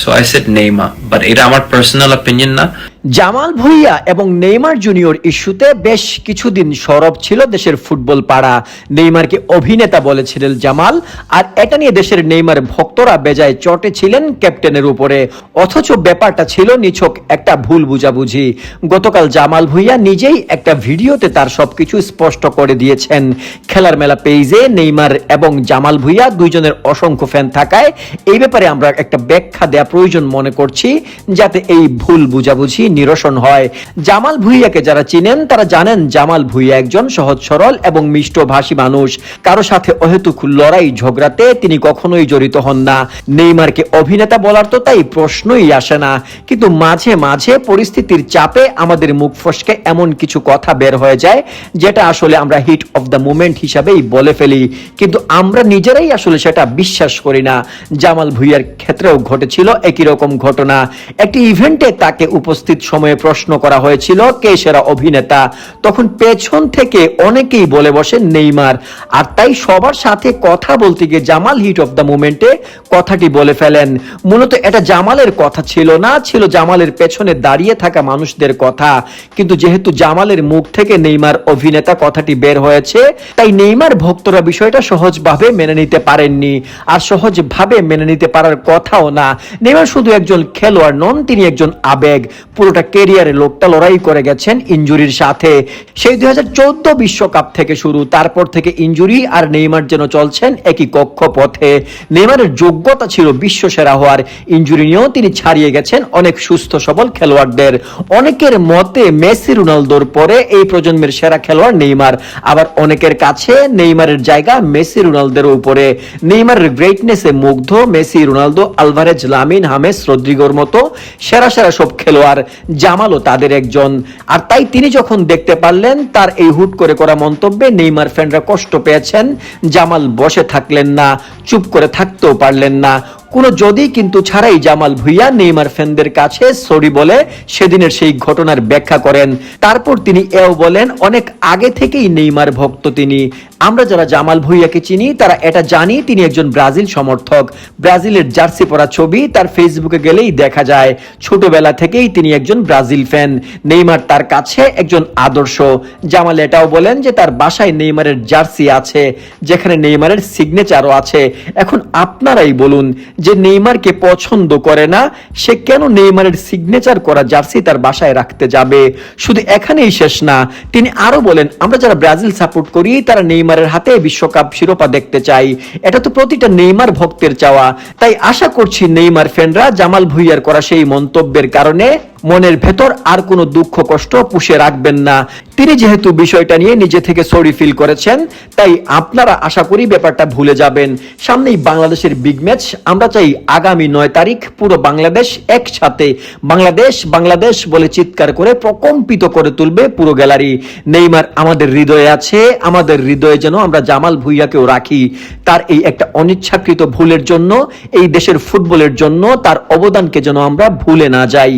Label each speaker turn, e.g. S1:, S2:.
S1: So I said Neymar, but এটা আমার personal opinion না
S2: জামাল ভুইয়া এবং নেইমার জুনিয়র ইস্যুতে বেশ কিছুদিন সরব ছিল দেশের ফুটবল পাড়া। নেইমারকে অভিনেতা বলেছিলেন জামাল, আর এটা নিয়ে দেশের নেইমার ভক্তরা বেজায় চটে ছিলেন ক্যাপ্টেনের উপরে। অথচ ব্যাপারটা ছিল নিছক একটা ভুল বুঝাবুঝি। গতকাল জামাল ভুইয়া নিজেই একটা ভিডিওতে তার সবকিছু স্পষ্ট করে দিয়েছেন। খেলার মেলা পেইজে নেইমার এবং জামাল ভুইয়া দুইজনের অসংখ্য ফ্যান থাকায় এই ব্যাপারে আমরা একটা ব্যাখ্যা দেওয়া প্রয়োজন মনে করছি, যাতে এই ভুল বুঝাবুঝি নিরসন হয়। জামাল ভুইয়াকে যারা চিনেন, তারা জানেন জামাল ভুইয়া একজন সহজ, সরল এবং মিষ্টভাষী মানুষ। কারও সাথে অহেতুক লড়াই, ঝগড়াতে তিনি কখনোই জড়িত হন না। নেইমারকে অভিনেতা বলার তো তাই প্রশ্নই আসে না। কিন্তু মাঝে মাঝে পরিস্থিতির চাপে আমাদের মুখ ফসকে এমন কিছু কথা বের হয়ে যায়, যেটা আসলে আমরা হিট অফ দ্য মুমেন্ট হিসাবেই বলে ফেলি। কিন্তু আমরা নিজেরাই আসলে সেটা বিশ্বাস করি না। জামাল ভুইয়ার ক্ষেত্রেও ঘটেছিল একই রকম ঘটনা। একটি ইভেন্টে তাকে উপস্থিত সময়ে প্রশ্ন করা হয়েছিল, কে সেরা অভিনেতা? তখন পেছন থেকে অনেকেই বলে বসেন নেইমার। আর তাই সবার সাথে কথা বলতে গিয়ে জামাল হিট অফ দ্য মুমেন্টে কথাটি বলে ফেলেন। মূলত এটা জামালের কথা ছিল না, ছিল জামালের পেছনে দাঁড়িয়ে থাকা মানুষদের কথা। কিন্তু যেহেতু জামালের মুখ থেকে নেইমার অভিনেতা কথাটি বের হয়েছে, তাই নেইমার ভক্তরা বিষয়টা সহজভাবে মেনে নিতে পারেননি। আর সহজভাবে মেনে নিতে পারার কথাও না। নেইমার শুধু একজন খেলোয়াড় নন, তিনি একজন আবেগ। পুরোটা কেরিয়ারে লোকটা লড়াই করে গেছেন ইঞ্জুরির সাথে। সেই দুই বিশ্বকাপ থেকে শুরু, তারপর থেকে ইঞ্জুরি আর নেইমার যেন চলছেন একই কক্ষপথে। নেইমারের যোগ্যতা ছিল বিশ্ব সেরা হওয়ার, ইঞ্জুরি নিয়েও তিনি ছাড়িয়ে গেছেন অনেক সুস্থ সবল খেলোয়াড়দের। অনেকের মতে মেসি রোনালদোর পরে এই প্রজন্মের সেরা খেলোয়াড় নেইমার, আবার অনেকের কাছে নেইমারের জায়গা মেসি রোনালদোর উপরে। নেইমারের গ্রেটনেসে মুগ্ধ Messi Ronaldo Alvarez, Lamine James, রদ্রিগোর মতো সেরা সেরা সব খেলোয়াড়। জামালও তাদের একজন। আর তাই তিনি যখন দেখতে পারলেন, তার এই হুট করে করা মন্তব্যে নেইমার ফ্যানরা কষ্ট পেয়েছেন। জামাল বসে থাকলেন না, চুপ করে থাকতেও পারলেন না। কোনো যদি কিন্তু ছাড়াই জামাল ভুইয়া নেইমার ফ্যানদের কাছে সরি বলে সেদিনের সেই ঘটনার ব্যাখ্যা করেন। তারপর তিনি এও বলেন, অনেক আগে থেকেই নেইমার ভক্ত তিনি। আমরা যারা জামাল ভুইয়াকে চিনি, তারা এটা জানি, তিনি একজন ব্রাজিল সমর্থক। ব্রাজিলের জার্সি পরা ছবি তার ফেসবুকে গেলেই দেখা যায়। ছোটবেলা থেকেই তিনি একজন ব্রাজিল ফ্যান। নেইমার তার কাছে একজন আদর্শ। জামাল এটাও বলেন যে তার বাসায় নেইমারের জার্সি আছে, যেখানে নেইমারের সিগনেচারও আছে। এখন আপনারাই বলুন যে নেইমারকে পছন্দ করে না, সে কেন নেইমারের সিগনেচার করা জার্সি তার বাসায় রাখতে যাবে? শুধু এখানেই শেষ না, তিনি আরও বলেন, আমরা যারা ব্রাজিল সাপোর্ট করি, তারা নেইমারের হাতে বিশ্বকাপ শিরোপা দেখতে চাই। এটা তো প্রতিটা নেইমার ভক্তের চাওয়া। তাই আশা করছি নেইমার ফ্যানরা জামাল ভুইয়ার করা সেই মন্তব্যের কারণে মনের ভেতর আর কোনো দুঃখ, কষ্ট পুষে রাখবেন না। তিনি যেহেতু বিষয়টা নিয়ে নিজে থেকে সরি ফিল করেছেন, তাই আপনারা আশা করি ব্যাপারটা ভুলে যাবেন। সামনেই বাংলাদেশের বিগ ম্যাচ আমরা চাই আগামী নয় তারিখ পুরো বাংলাদেশ একসাথে। বাংলাদেশ বাংলাদেশ বলে চিৎকার করে প্রকম্পিত করে তুলবে পুরো গ্যালারি। নেইমার আমাদের হৃদয়ে আছে, আমাদের হৃদয়ে যেন আমরা জামাল ভুইয়াকেও রাখি। তার এই একটা অনিচ্ছাকৃত ভুলের জন্য, এই দেশের ফুটবলের জন্য তার অবদানকে যেন আমরা ভুলে না যাই।